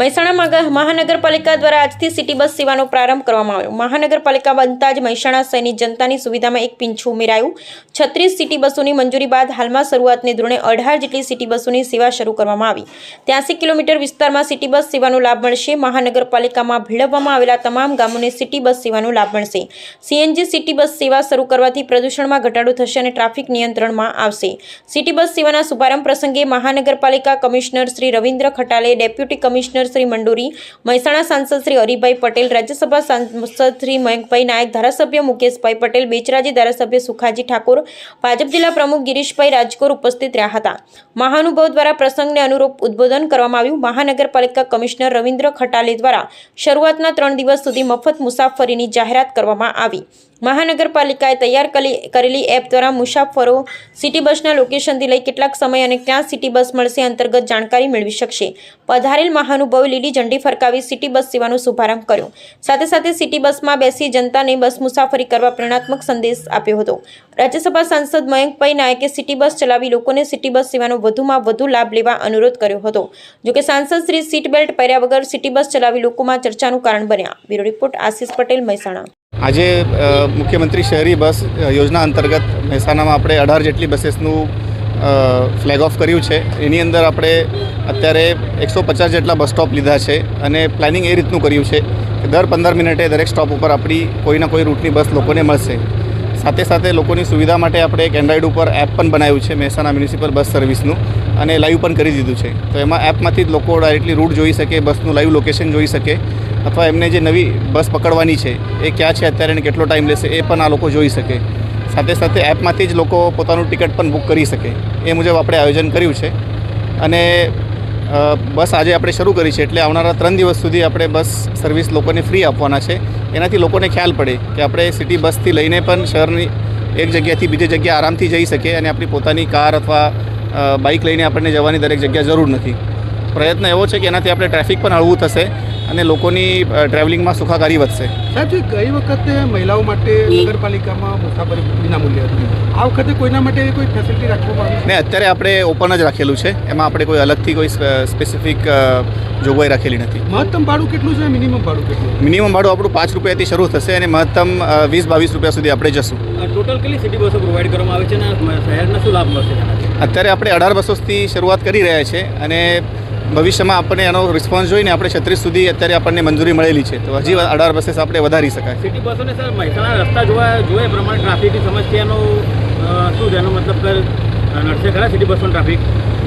મહેસાણા મહાનગરપાલિકા દ્વારા આજથી સિટી બસ સેવાનો પ્રારંભ કરવામાં આવ્યો. મહાનગરપાલિકા બનતા જ મહેસાણા શહેરની જનતાની સુવિધામાં એક પીંછું ઉમેરાયું. છત્રીસ સિટી બસોની મંજૂરી બાદ હાલમાં શરૂઆતને ધોરણે અઢાર જેટલી સિટી બસોની સેવા શરૂ કરવામાં આવી. ત્યાંસી કિલોમીટર વિસ્તારમાં સિટી બસ સેવાનો લાભ મળશે. મહાનગરપાલિકામાં ભેળવવામાં આવેલા તમામ ગામોને સિટી બસ સેવાનો લાભ મળશે. સીએનજી સિટી બસ સેવા શરૂ કરવાથી પ્રદૂષણમાં ઘટાડો થશે અને ટ્રાફિક નિયંત્રણમાં આવશે. સિટી બસ સેવાના શુભારંભ પ્રસંગે મહાનગરપાલિકા commissioner Shri Ravindra Khatale deputy commissioner Shri Manduri, Mehsana સાંસદ શ્રી હરિભાઈ પટેલ, રાજ્યસભા સાંસદ શ્રી મયંકભાઈ નાયક, ધારાસભ્ય મુકેશભાઈ પટેલ, બેચરાજી ધારાસભ્ય સુખાજી ઠાકોર, ભાજપ જિલ્લા પ્રમુખ ગિરીશભાઈ રાજકોર ઉપસ્થિત રહ્યા હતા. મહાનુભાવ દ્વારા પ્રસંગને અનુરૂપ ઉદ્બોધન કરવામાં આવ્યું. મહાનગરપાલિકા કમિશનર રવિન્દ્ર ખટાલે દ્વારા શરૂઆતના ત્રણ દિવસ સુધી મફત મુસાફરીની જાહેરાત કરવામાં આવી. મહાનગરપાલિકાએ તૈયાર કરી કરેલી એપ દ્વારા મુસાફરો સિટી બસના લોકેશનથી લઈ કેટલાક સમય અને ક્યાં સિટી બસ મળશે અંતર્ગત જાણકારી મેળવી શકશે. પધારેલ મહાનુભાવે લીલી ઝંડી ફરકાવી સિટી બસ સેવાનો શુભારંભ કર્યો. સાથે સાથે સિટી બસમાં બેસી જનતાને બસ મુસાફરી કરવા પ્રેરણાત્મક સંદેશ આપ્યો હતો. રાજ્યસભા સાંસદ મયંકભાઈ નાયકે સિટી બસ ચલાવી લોકોને સિટી બસ સેવાનો વધુમાં વધુ લાભ લેવા અનુરોધ કર્યો હતો. જોકે સાંસદ શ્રી સીટ બેલ્ટ પહેર્યા વગર સિટી બસ ચલાવી લોકોમાં ચર્ચાનું કારણ બન્યા. Bureau report, Ashish Patel, Mehsana. આજે મુખ્યમંત્રી શહેરી બસ યોજના અંતર્ગત મહેસાણામાં આપણે અઢાર જેટલી બसेसનું ફ્લેગ ઓફ કર્યું છે. એની અંદર આપણે અત્યારે એકસો પચાસ જેટલા બસ સ્ટોપ લીધા છે અને પ્લાનિંગ એ રીતનું કર્યું છે કે દર પંદર મિનિટે દરેક સ્ટોપ ઉપર આપણી કોઈના કોઈ રૂટની બસ લોકોને મળશે. સાથે સાથે લોકોની સુવિધા માટે આપણે એક એન્ડ્રોઈડ ઉપર એપ પણ બનાવ્યું છે, મહેસાણા મ્યુનિસિપલ બસ સર્વિસનું, અને લાઈવ પણ કરી દીધું છે. તો એમાં એપમાંથી જ લોકો ડાયરેક્ટલી રૂટ જોઈ શકે, બસનું લાઈવ લોકેશન જોઈ શકે, અથવા એમને જે નવી બસ પકડવાની છે, એ ક્યાં છે અત્યારે એને કેટલો ટાઈમ લેશે, એ પણ આ લોકો જોઈ શકે. સાથે સાથે એપમાંથી જ લોકો પોતાનું ટિકિટ પણ બુક કરી શકે. એ મુજબ આપણે આયોજન કર્યું છે. અને બસ આજે આપણે શરૂ કરી છે એટલે આવનારા ત્રણ દિવસ સુધી આપણે બસ સર્વિસ લોકોને ફ્રી આપવાના છે. એનાથી લોકોને ખ્યાલ પડે કે આપણે સિટી બસથી લઈને પણ શહેરની એક જગ્યાથી બીજી જગ્યા આરામથી જઈ શકીએ અને આપણી પોતાની કાર અથવા બાઇક લઈને આપણને જવાની દરેક જગ્યા જરૂર નથી. પ્રયત્ન એવો છે કે એનાથી આપણે ટ્રાફિક પણ હળવું થશે અને લોકોની ટ્રાવેલિંગમાં સુખાકારી વધશે. સાહેબજી ગઈ વખતે મહિલાઓ માટે નગરપાલિકામાં મુસાફરી વિનામૂલ્ય હતી. આ વખતે કોઈના માટે કોઈ ફેસિલિટી રાખવામાં આવી ને અત્યારે આપણે ઓપન જ રાખેલું છે. એમાં આપણે કોઈ અલગથી કોઈ સ્પેસિફિક જોગવાઈ રાખેલી નથી. મહત્તમ ભાડું કેટલું છે? મિનિમમ ભાડું કેટલું? મિનિમમ ભાડું આપણું પાંચ રૂપિયાથી શરૂ થશે અને મહત્તમ વીસ બાવીસ રૂપિયા સુધી આપણે જશું. ટોટલ કેટલી સિટી બસો પ્રોવાઈડ કરવામાં આવે છે અને શહેરને શું લાભ મળશે અત્યારે આપણે અઢાર બસોથી શરૂઆત કરી રહ્યા છે અને ભવિષ્યમાં આપણને એનો રિસ્પોન્સ જોઈને આપણે છત્રીસ સુધી અત્યારે આપણને મંજૂરી મળેલી છે. તો હજી અઢાર બसेस આપણે વધારી શકાય. સિટી બસોને સર મહેસાણા રસ્તા જોવા જોઈએ પ્રમાણે ટ્રાફિકની સમસ્યાનો શું છે? એનો મતલબ નડશે ખરા સિટી બસોનો ટ્રાફિક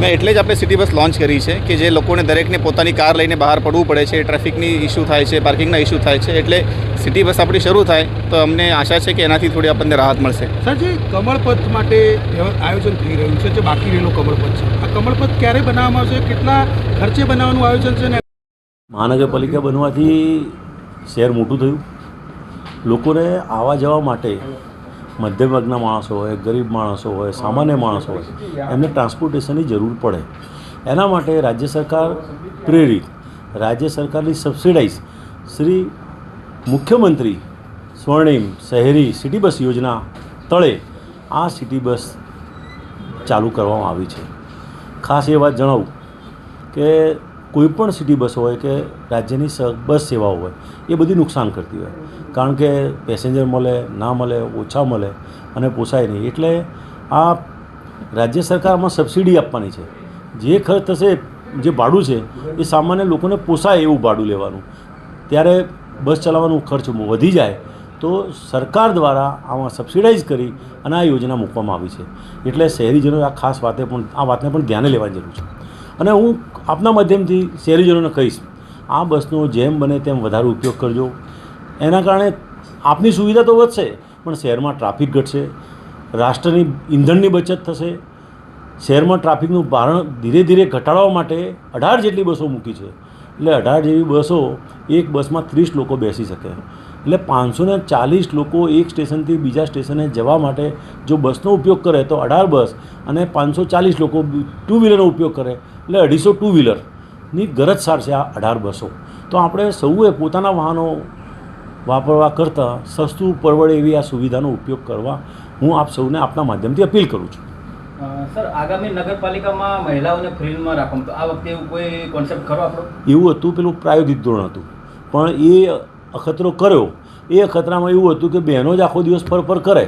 ને એટલે જ આપણે સિટી બસ લોન્ચ કરી છે કે જે લોકોને દરેકને પોતાની કાર લઈને બહાર પડવું પડે છે ટ્રાફિકની ઇસ્યુ થાય છે પાર્કિંગના ઇસ્યુ થાય છે એટલે સિટી બસ આપણી શરૂ થાય તો અમને આશા છે કે એનાથી થોડી આપણને રાહત મળશે. સર જે કમળપથ માટે આયોજન થઈ રહ્યું છે જે બાકી રહેલો કમળપથ છે આ કમળપથ ક્યારે બનાવવામાં આવશે? કેટલા ખર્ચે બનાવવાનું આયોજન છે ને? મહાનગરપાલિકા બનવાથી શહેર મોટું થયું. લોકોને આવવા જવા માટે મધ્યમ વર્ગના માણસો હોય, ગરીબ માણસો હોય, સામાન્ય માણસો હોય, એમને ટ્રાન્સપોર્ટેશનની જરૂર પડે. એના માટે રાજ્ય સરકાર પ્રેરિત, રાજ્ય સરકારની સબસિડાઇઝ શ્રી મુખ્યમંત્રી સ્વર્ણિમ શહેરી સિટી બસ યોજના તળે આ સિટી બસ ચાલુ કરવામાં આવી છે. ખાસ એ વાત જણાવું કે કોઈ પણ સિટી બસ હોય કે રાજ્યની બસ સેવાઓ હોય, એ બધી નુકસાન કરતી હોય. કારણ કે પેસેન્જર મળે, ના મળે, ઓછા મળે અને પોસાય નહીં. એટલે આ રાજ્ય સરકારમાં સબસિડી આપવાની છે. જે ખર્ચ થશે, જે ભાડું છે, એ સામાન્ય લોકોને પોસાય એવું ભાડું લેવાનું. ત્યારે બસ ચલાવવાનો ખર્ચ વધી જાય, તો સરકાર દ્વારા આમાં સબસિડાઇઝ કરી અને આ યોજના મૂકવામાં આવી છે. એટલે શહેરીજનો આ ખાસ વાતે પણ, આ વાતને પણ ધ્યાને લેવાની જરૂર છે. અને હું આપના માધ્યમથી શહેરીજનોને કહીશ, આ બસનો જેમ બને તેમ વધારે ઉપયોગ કરજો. એના કારણે આપની સુવિધા તો વધશે, પણ શહેરમાં ટ્રાફિક ઘટશે, રાષ્ટ્રની ઈંધણની બચત થશે. શહેરમાં ટ્રાફિકનું ભારણ ધીરે ધીરે ઘટાડવા માટે અઢાર જેટલી બસો મૂકી છે. એટલે અઢાર જેવી બસો એક બસમાં ત્રીસ લોકો બેસી શકે. એટલે પાંચસો ને ચાલીસ લોકો એક સ્ટેશનથી બીજા સ્ટેશને જવા માટે જો બસનો ઉપયોગ કરે તો અઢાર બસ અને પાંચસો ચાલીસ લોકો ટુ વ્હીલરનો ઉપયોગ કરે એટલે અઢીસો ટુ વ્હીલરની ગરજ સાર છે આ અઢાર બસો. તો આપણે સૌએ પોતાના વાહનો વાપરવા કરતાં સસ્તું પરવડે એવી આ સુવિધાનો ઉપયોગ કરવા હું આપ સૌને આપના માધ્યમથી અપીલ કરું છું. સર આગામી નગરપાલિકામાં મહિલાઓને ફ્રીમાં રાખવામાં તો આ વખતે એવું કોઈ કોન્સેપ્ટ ખરો આપણો? એવું હતું પેલું પ્રાયોગિક ધોરણ હતું. પણ એ અખતરો કર્યો. એ અખતરામાં એવું હતું કે બહેનો જ આખો દિવસ ફર ફર કરે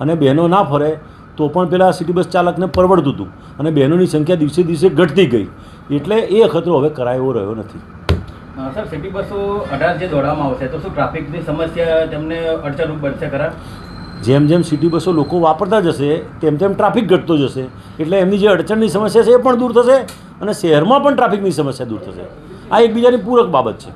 અને બહેનો ના ફરે તો પણ પેલા સિટી બસ ચાલકને પરવડતું હતું અને બહેનોની સંખ્યા દિવસે દિવસે ઘટતી ગઈ. એટલે એ અખતરો હવે કરાયો રહ્યો નથી. સર સિટી બસો અઢાર જે દોડવામાં આવશે તો શું ટ્રાફિકની સમસ્યા તેમને અડચણરૂપ બનશે ખરા? જેમ જેમ સિટી બસો લોકો વાપરતા જશે તેમ તેમ ટ્રાફિક ઘટતો જશે. એટલે એમની જે અડચણની સમસ્યા છે એ પણ દૂર થશે અને શહેરમાં પણ ટ્રાફિકની સમસ્યા દૂર થશે. આ એકબીજાની પૂરક બાબત છે.